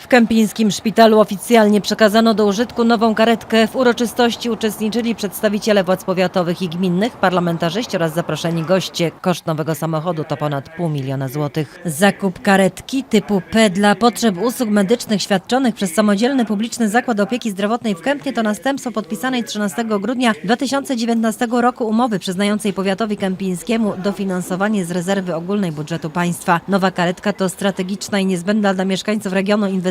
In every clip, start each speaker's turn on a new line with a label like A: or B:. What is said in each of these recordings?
A: W Kępińskim Szpitalu oficjalnie przekazano do użytku nową karetkę. W uroczystości uczestniczyli przedstawiciele władz powiatowych i gminnych, parlamentarzyści oraz zaproszeni goście. Koszt nowego samochodu to ponad pół miliona złotych. Zakup karetki typu P dla potrzeb usług medycznych świadczonych przez samodzielny publiczny zakład opieki zdrowotnej w Kępnie to następstwo podpisanej 13 grudnia 2019 roku umowy przyznającej powiatowi kępińskiemu dofinansowanie z rezerwy ogólnej budżetu państwa. Nowa karetka to strategiczna i niezbędna dla mieszkańców regionu inwestycja,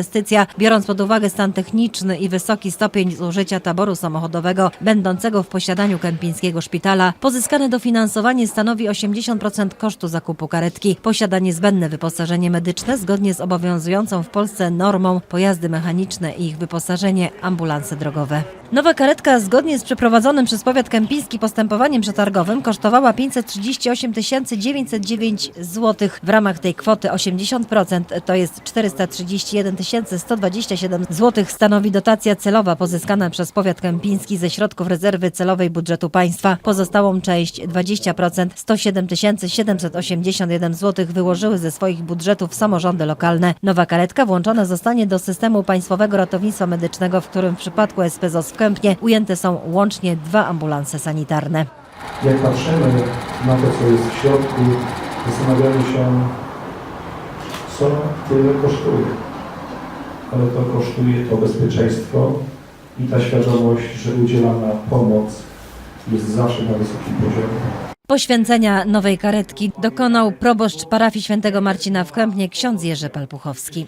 A: biorąc pod uwagę stan techniczny i wysoki stopień zużycia taboru samochodowego będącego w posiadaniu kępińskiego szpitala. Pozyskane dofinansowanie stanowi 80% kosztu zakupu karetki. Posiada niezbędne wyposażenie medyczne zgodnie z obowiązującą w Polsce normą pojazdy mechaniczne i ich wyposażenie ambulanse drogowe. Nowa karetka zgodnie z przeprowadzonym przez powiat kępiński postępowaniem przetargowym kosztowała 538 909 zł. W ramach tej kwoty 80% to jest 431 127 zł stanowi dotacja celowa pozyskana przez powiat kępiński ze środków rezerwy celowej budżetu państwa. Pozostałą część 20% 107 781 zł wyłożyły ze swoich budżetów samorządy lokalne. Nowa karetka włączona zostanie do systemu Państwowego Ratownictwa Medycznego, w którym w przypadku SPZOS ujęte są łącznie dwa ambulanse sanitarne.
B: Jak patrzymy na to, co jest w środku, zastanawiamy się, co tyle kosztuje. Ale to kosztuje to bezpieczeństwo i ta świadomość, że udzielana pomoc jest zawsze na wysokim poziomie.
A: Poświęcenia nowej karetki dokonał proboszcz parafii świętego Marcina w Kępnie ksiądz Jerzy Palpuchowski.